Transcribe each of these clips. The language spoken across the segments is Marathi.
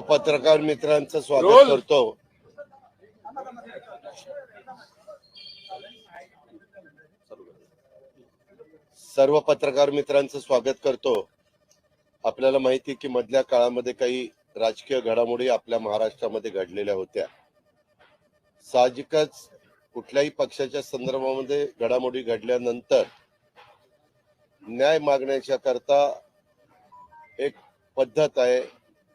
पत्रकार मित्रांचं स्वागत करतो. सर्व पत्रकार मित्रांचं स्वागत करतो. आपल्याला माहिती की मधल्या काळामध्ये काही राजकीय घडामोडी आपल्या महाराष्ट्रामध्ये घडलेल्या होत्या. साहजिकच कुठल्याही पक्षाच्या संदर्भामध्ये घडामोडी घडल्यानंतर न्याय मागण्याच्या करता एक पद्धत आहे.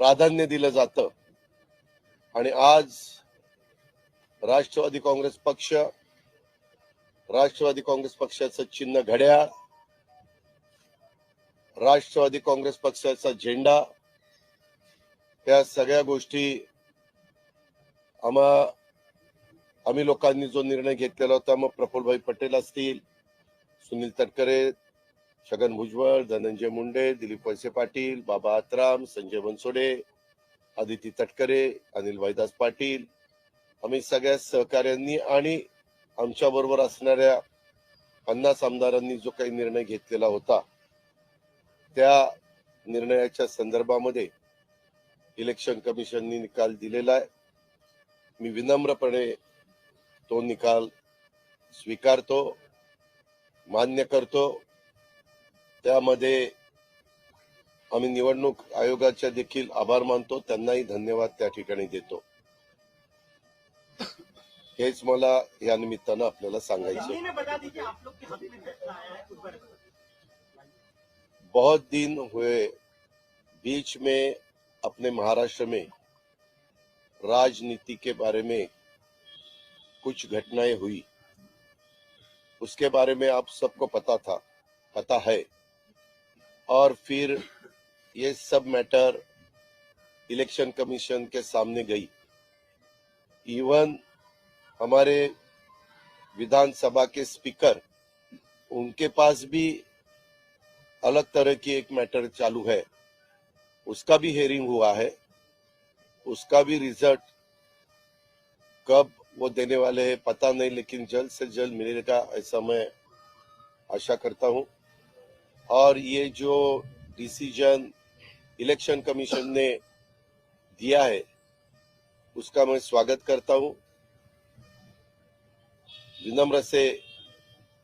प्राधान्य दिलं जातं. आणि आज राष्ट्रवादी काँग्रेस पक्ष राष्ट्रवादी काँग्रेस पक्षाचं चिन्ह घड्याळ राष्ट्रवादी काँग्रेस पक्षाचा झेंडा त्या सगळ्या गोष्टी आम्हा आम्ही लोकांनी जो निर्णय घेतलेला होता मग प्रफुल्लभाई पटेल असतील सुनील तटकरे छगन भुजबळ धनंजय मुंडे दिलीप वळसे पाटील बाबा आत्राम संजय बनसोडे आदिती तटकरे अनिल वैदास पाटील. आम्ही सगळ्या सहकाऱ्यांनी आणि आमच्या बरोबर असणाऱ्या पन्नास आमदारांनी जो काही निर्णय घेतलेला होता त्या निर्णयाच्या संदर्भामध्ये इलेक्शन कमिशननी निकाल दिलेला आहे. मी विनम्रपणे तो निकाल स्वीकारतो मान्य करतो. त्यामध्ये देखील आभार मानतो. त्यांनाही धन्यवाद त्या देतो. मला या है बहुत दिन हुए बीच में अपने महाराष्ट्र में. राजनीति के बारे में कुछ घटनाएँ हुई. उसके बारे में आप सबको पता था, पता है। और फिर ये सब मैटर इलेक्शन कमीशन के सामने गई। इवन हमारे विधानसभा के स्पीकर उनके पास भी अलग तरह की एक मैटर चालू है। उसका भी हेयरिंग हुआ है। उसका भी रिज़ल्ट कब वो देने वाले हैं, पता नहीं, लेकिन जल्द से जल्द मिलेगा, ऐसा मैं आशा करता हूँ। और ये जो डिसीज़न इलेक्शन कमीशन ने दिया है, उसका मैं स्वागत करता हूँ। विनम्र से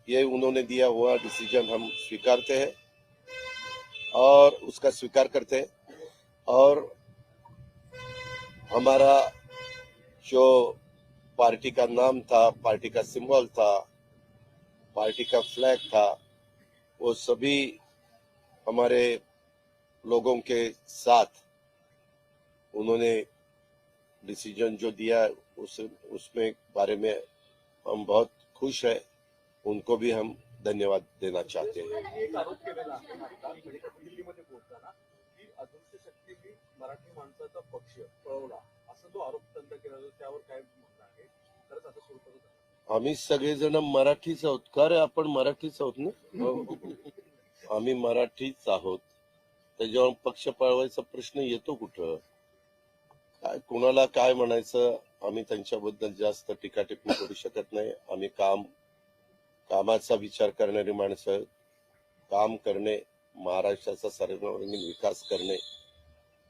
ये उन्होंने दिया हुआ डिसीज़न हम स्वीकारते हैं और उसका स्वीकार करते हैं। और हमारा जो पार्टी का नाम था, पार्टी का सिंबल था, पार्टी का फ्लैग था वो सभी हमारे लोगों के साथ उन्होंने डिसीजन जो दिया उस उसमें बारे में हम बहुत खुश है। उनको भी हम धन्यवाद देना चाहते हैं. आम्ही सगळेजण मराठीच आहोत का रे? आपण मराठीच आहोत ना? आम्ही मराठीच आहोत. त्याच्यावर पक्ष पळवायचा प्रश्न येतो कुठं? काय कुणाला काय म्हणायचं? आम्ही त्यांच्याबद्दल जास्त टीकाटिप्पणी करू शकत नाही. आम्ही काम कामाचा विचार करणारी माणसं काम करणे महाराष्ट्राचा सर्वांगीण विकास करणे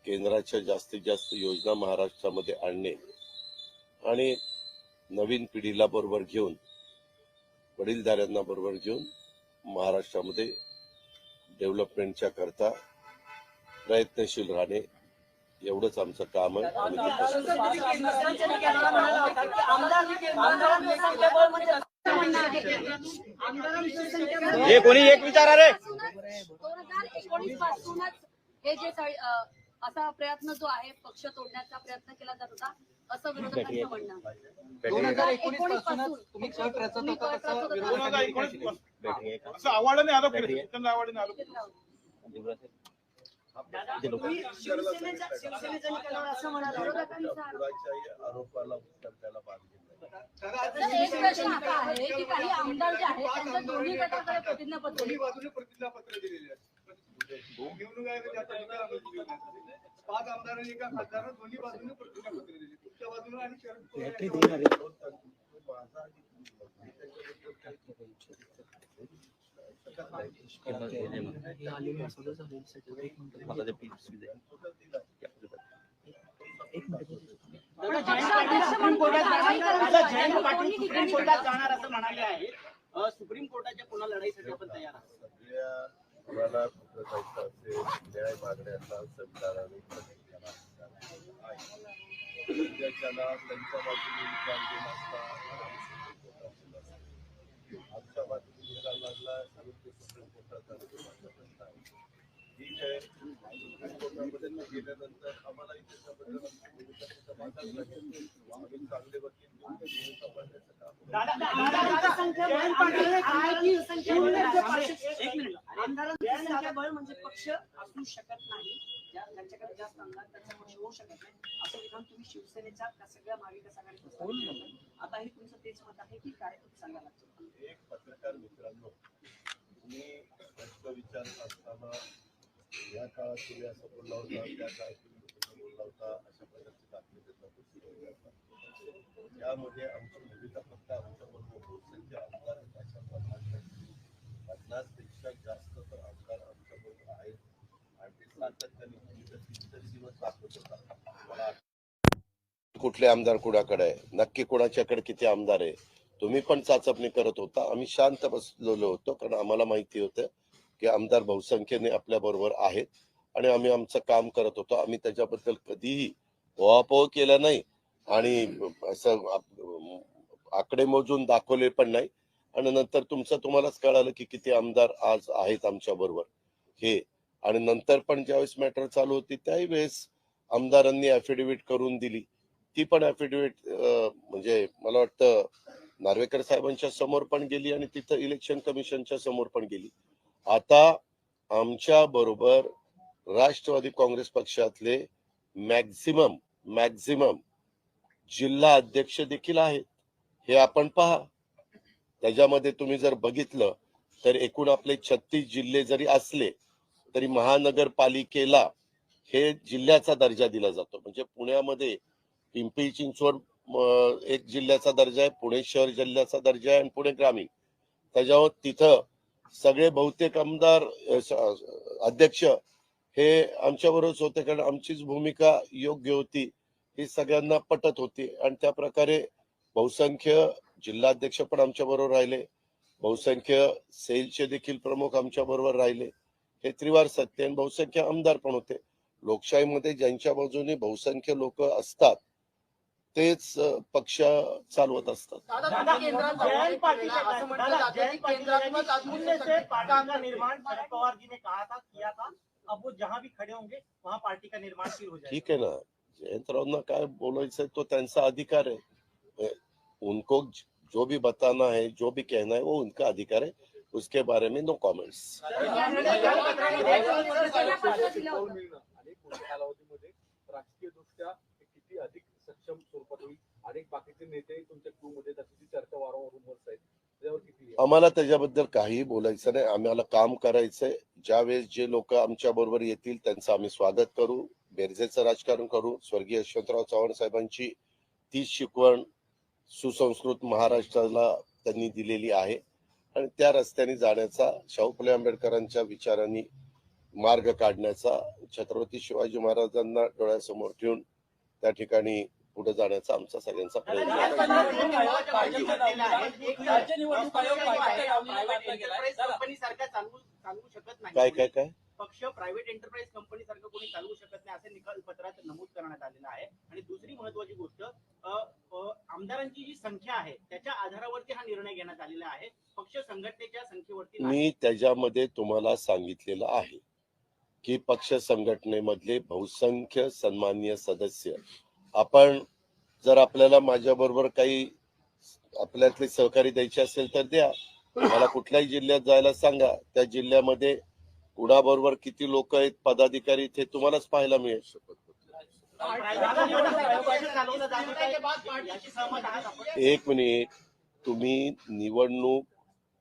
केंद्राच्या जास्तीत जास्त योजना महाराष्ट्रामध्ये आणणे आणि नवीन पिढीला बरोबर घेऊन वडीलधाऱ्यांना बरोबर घेऊन महाराष्ट्रामध्ये डेव्हलपमेंटच्या करता प्रयत्नशील राहणे एवढंच आमचं काम आहे. हे कोणी एक विचारा रे? दोन हजार एकोणीस पासूनच हे जे असा प्रयत्न जो आहे पक्ष तोडण्याचा प्रयत्न केला जात होता. असं विरोधकांचं म्हणणं. आहे. दोन हजार एकोणीस पासूनच पासून तुम्ही कट रचत होता तसं दोन हजार. असं आव्हाडाने आरोप केले चिंतन आव्हाडाने आरोप केले दादा तुम्ही शिवसेनेच्या शिवसेनेच्या निकालावर असं म्हणाला विरोधकांचा आरोप. कुणाच्याही आरोपाला उत्तर द्यायला बांधील नाही. तर एक प्रश्न असा आहे की काही आमदार जे आहेत त्यांच्या दोन्ही गटाकडे प्रतिज्ञापत्र दोन्ही बाजूने प्रतिज्ञापत्र दिलेली आहेत. निवडणूक आयोगाच्या आता निकालामध्ये दिलेलं आहे. पाच आमदारांनी एका खासदारांना दोन्ही बाजूने प्रतिज्ञापत्र दिली तुमच्या जयंत पाटील सुप्रीम कोर्टात जाणार असं म्हणाले अ, सुप्रीम कोर्टाच्या पुन्हा लढाईसाठी आपण तयार आहोत सगळ्या कोणाला कुठं जायचं असेल न्याय मागण्याचा संविधानाने प्रत्येकाला अधिकार आहे. ज्याच्याला त्यांच्या बाजूने निकाल देत असतात आमच्या बाजूने निकाल लागला आणि ते सुप्रीम कोर्टात जाण्याचा माझा प्रश्न आहे. ठीक आहे सुप्रीम कोर्टामध्ये ते गेल्यानंतर आम्हालाही त्याच्याबद्दल आमची भूमिका त्याच्या मागायला लागेल. आम्ही चांगले वकील घेऊन ते भूमिका मांडण्याचं काम करू. दादा दादा, दादा, जयंत पाटील आमदारांची संख्या बळ आहे. एक मिनिट आमदारांची संख्या बळ म्हणजे पक्ष असू शकत नाही ज्यांच्याकडे जास्त आमदार त्यांचा पक्ष होऊ शकत नाही. असं विधान तुम्ही शिवसेनेच्या का सगळ्या महाविकास आघाडीत आता हे तुमचं तेच मत आहे की काय सांगा लागतं एक पत्रकार मित्रांनो तुम्ही प्रश्न विचारत असताना या काळात तुम्ही असं बोलला होता त्या काळात तुम्ही बोलला होता अशा प्रकारचे दाखले देतात. यामध्ये आमची भूमिका फक्त आमच्या बरोबर आमदार आहेत अशा प्रकारच्या पन्नासपेक्षा जास्त तर आमदार आमच्या बरोबर आहेत. कुठले आमदार कुणाकडे आहे? नक्की कुणाच्याकडे किती आमदार आहे? तुम्ही पण चाचपणी करत होता. आम्ही शांत बसलेलो होतो कारण आम्हाला माहिती होतं की आमदार बहुसंख्येने आपल्या बरोबर आहेत आणि आम्ही आमचं काम करत होतो. आम्ही त्याच्याबद्दल कधीही ओहापोह केला नाही आणि असं आकडे मोजून दाखवले पण नाही. आणि नंतर तुमचं तुम्हालाच कळालं की किती आमदार आज आहेत आमच्या बरोबर. हे आणि नंतर पण ज्यावेळेस मॅटर चालू होती त्याही वेळेस आमदारांनी ऍफिडेव्हिट करून दिली. ती पण ऍफिडेव्हिट म्हणजे मला वाटतं नार्वेकर साहेबांच्या समोर पण गेली आणि तिथं इलेक्शन कमिशनच्या समोर पण गेली. आता आमच्या बरोबर राष्ट्रवादी काँग्रेस पक्षातले मॅक्झिमम मॅक्झिमम जिल्हा अध्यक्ष देखील आहेत. हे आपण पहा. त्याच्यामध्ये तुम्ही जर बघितलं तर एकूण आपले छत्तीस जिल्हे जरी असले तरी महानगरपालिकेला हे जिल्ह्याचा दर्जा दिला जातो. म्हणजे पुण्यामध्ये पिंपरी चिंचवड एक जिल्ह्याचा दर्जा आहे पुणे शहर जिल्ह्याचा दर्जा आहे आणि पुणे ग्रामीण. त्याच्यावर तिथं सगळे बहुतेक आमदार अध्यक्ष हे आमच्याबरोबरच होते कारण आमचीच भूमिका योग्य होती ही सगळ्यांना पटत होती. आणि त्या प्रकारे बहुसंख्य जिल्हाध्यक्ष पण आमच्या बरोबर राहिले. बहुसंख्य सेलचे देखील प्रमुख आमच्या बरोबर राहिले. हे त्रिवार सत्य आणि बहुसंख्य आमदार पण होते. लोकशाहीमध्ये ज्यांच्या बाजूने बहुसंख्य लोक असतात तेच अं, पक्ष चालवत असतात. दादा जयंत पाटिल असं म्हटलं जातं की केंद्रात्मक शून्य से पार्टी का निर्माण शरद पवार जी ने कहा था किया था अब वो जहाँ भी खड़े होंगे वहाँ पार्टी का निर्माण शुरू हो जाएगा. ठीक है ना. जयंतरावना काय बोलायचं तो त्यांचा अधिकार है उनको जो भी बताना है जो भी कहना है वो उनका अधिकार है. उसके बारे में नो कमेंट्स आम्हाला त्याच्याबद्दल काहीही बोलायचं नाही. आम्हाला काम करायचंय. ज्यावेळेस जे लोक आमच्या बरोबर येतील त्यांचं आम्ही स्वागत करू. बेरजेचं राजकारण करू. स्वर्गीय यशवंतराव चव्हाण साहेबांची ती शिकवण सुसंस्कृत महाराष्ट्राला त्यांनी दिलेली आहे. आणि त्या रस्त्याने जाण्याचा शाहू फुले आंबेडकरांच्या विचारांनी मार्ग काढण्याचा छत्रपती शिवाजी महाराजांना डोळ्यासमोर ठेवून त्या ठिकाणी पुढे जाण्याचा आमचा सगळ्यांचा प्रयत्न. काय काय काय? पक्ष प्रायव्हेट एंटरप्राइज कंपनी सारखं कोणी चालवू शकत नाही असे निकाल पत्रात नमूद करण्यात आलेलं आहे. आणि दुसरी महत्वाची गोष्ट आमदारांची जी संख्या आहे त्याच्या आधारावरती हा निर्णय घेण्यात आलेला आहे. पक्ष संघटनेच्या संख्येवरती. मी त्याच्यामध्ये तुम्हाला सांगितलेलं आहे की पक्ष संघटनेमधले बहुसंख्य सन्माननीय सदस्य आपण जर आपल्याला माझ्या बरोबर काही आपल्यातले सहकारी द्यायचे असेल तर द्या. मला कुठल्याही जिल्ह्यात जायला सांगा. त्या जिल्ह्यामध्ये कुणाबरोबर किती लोक आहेत पदाधिकारी ते तुम्हालाच पाहायला मिळेल. एक मिनिट तुम्ही निवडणूक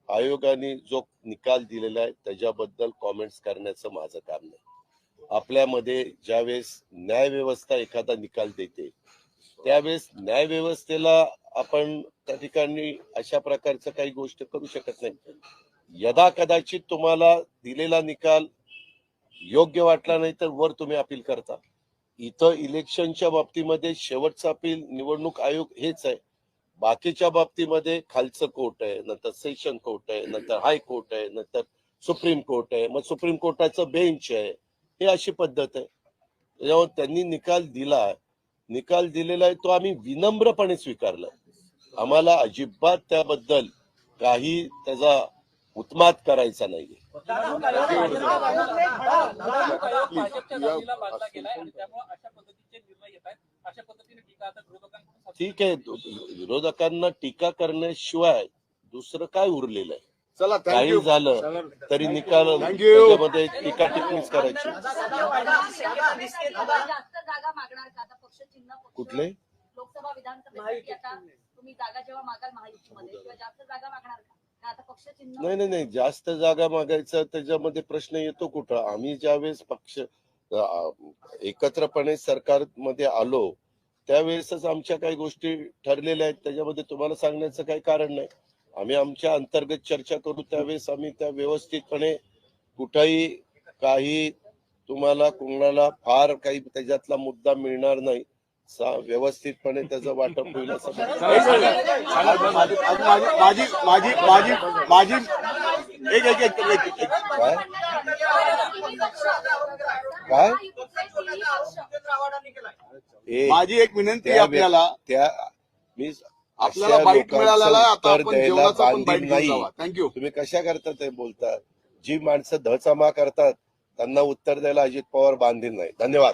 आयोगाने जो निकाल दिलेला आहे त्याच्याबद्दल कॉमेंट्स करण्याचं माझं काम नाही. आपल्यामध्ये ज्यावेळेस न्यायव्यवस्था एखादा निकाल देते त्यावेळेस न्यायव्यवस्थेला आपण त्या ठिकाणी अशा प्रकारचं काही गोष्ट करू शकत नाही. यदा कदाचित तुम्हाला दिलेला निकाल योग्य वाटला नाही तर वर तुम्ही अपील करता. इथं इलेक्शनच्या बाबतीमध्ये शेवटचा अपील निवडणूक आयोग हेच आहे. बाकीच्या बाबतीमध्ये खालचं कोर्ट आहे नंतर सेशन कोर्ट आहे नंतर हाय कोर्ट आहे नंतर सुप्रीम कोर्ट आहे. मग सुप्रीम कोर्टाचं बेंच आहे. हे अशी पद्धत आहे. त्याच्यामुळे त्यांनी निकाल दिला. निकाल दिलेला आहे तो आम्ही विनम्रपणे स्वीकारला. आम्हाला अजिबात त्याबद्दल काही त्याचा उत्मात करायचा नाही भाजपच्या जातीला बांधला गेलाय आणि त्यामुळे अशा पद्धतीचे निर्णय येत आहेत अशा पद्धतीने टीका आता विरोधकांकडून सातत्याने ठीक आहे विरोधकांना टीका करण्याशिवाय दुसरं काय उरलेलं आहे? चला काही थँक्यू झालं तरी निकाल. त्याच्यामध्ये टीका टिप्पणीच करायची. जास्त जागा मागणार का आता पक्ष चिन्ह पक्ष- कुठले लोकसभा तुम्ही जागा जेव्हा मागाल महायुतीमध्ये किंवा जास्त जागा मागणार नाही नाही नाही. जास्त जागा मागायचा त्याच्यामध्ये प्रश्न येतो कुठं? आम्ही ज्यावेळेस पक्ष एकत्रपणे एकत्रपणे सरकारमध्ये आलो त्यावेळेसच आमच्या काही गोष्टी ठरलेल्या आहेत. त्याच्यामध्ये तुम्हाला सांगण्याचं काही कारण नाही. आम्ही आमच्या अंतर्गत चर्चा करू. त्यावेळेस आम्ही त्या व्यवस्थितपणे कुठंही काही तुम्हाला कोणाला फार काही त्याच्यातला मुद्दा मिळणार नाही. व्यवस्थितपणे त्याचं वाटप होईल असं माझी माझी माझी माझी एक एक एक एक- एक- काय? काय? माझी एक विनंती आहे आपल्याला. त्या मी आपल्याला आता नाही. जावा. थँक्यू तुम्ही कशा करता ते बोलता जी माणसं धचामा करतात त्यांना उत्तर द्यायला अजित पवार बांधील नाही. धन्यवाद.